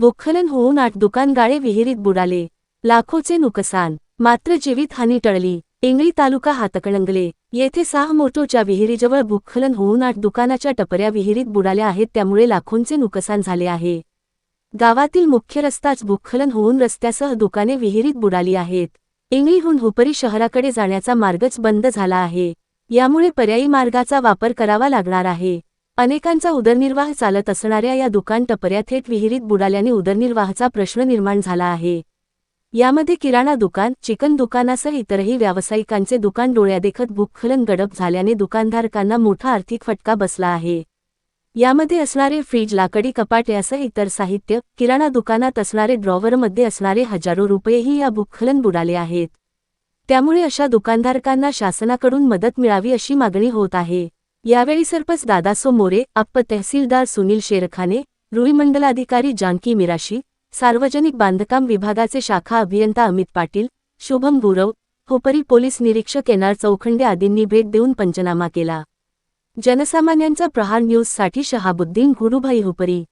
भूस्खलन होऊन आठ दुकानगाळे विहिरीत बुडाले. लाखोचे नुकसान. मात्र जीवितहानी टळली. इंगळी तालुका हातकणंगले. येथे सहा मोटोच्या विहिरीजवळ भूस्खलन होऊन आठ दुकानाच्या टपऱ्या विहिरीत बुडाल्या आहेत त्यामुळे लाखोंचे नुकसान झाले आहे. गावातील मुख्य रस्ताच भूस्खलन होऊन रस्त्यासह दुकाने विहिरीत बुडाली आहेत. इंगळीहून हुपरी शहराकडे जाण्याचा मार्गच बंद झाला आहे. यामुळे पर्यायी मार्गाचा वापर करावा लागणार आहे. अनेकांचा उदरनिर्वाह चालत असणाऱ्या या दुकान टपऱ्या थेट विहिरीत बुडाल्याने उदरनिर्वाहाचा प्रश्न निर्माण झाला आहे. यामध्ये किराणा दुकान चिकन दुकानासह इतरही व्यावसायिकांचे दुकान डोळ्यादेखत भूखलन गडप झाल्याने दुकानधारकांना मोठा आर्थिक फटका बसला आहे. यामध्ये असणारे फ्रीज लाकडी कपाट यासह इतर साहित्य किराणा दुकानात असणारे ड्रॉवरमध्ये असणारे हजारो रुपयेही या भूखलन बुडाले आहेत. त्यामुळे अशा दुकानधारकांना शासनाकडून मदत मिळावी अशी मागणी होत आहे. यावेळी सरपंच दादासो मोरे अप्प तहसीलदार सुनील शेरखाने रुईमंडलाधिकारी जानकी मिराशी सार्वजनिक बांधकाम विभागाचे शाखा अभियंता अमित पाटील शुभम गुरव हुपरी पोलीस निरीक्षक एनआर चौखंडे आदींनी भेट देऊन पंचनामा केला. जनसामान्यांचा प्रहार न्यूजसाठी शहाबुद्दीन गुरुभाई हुपरी.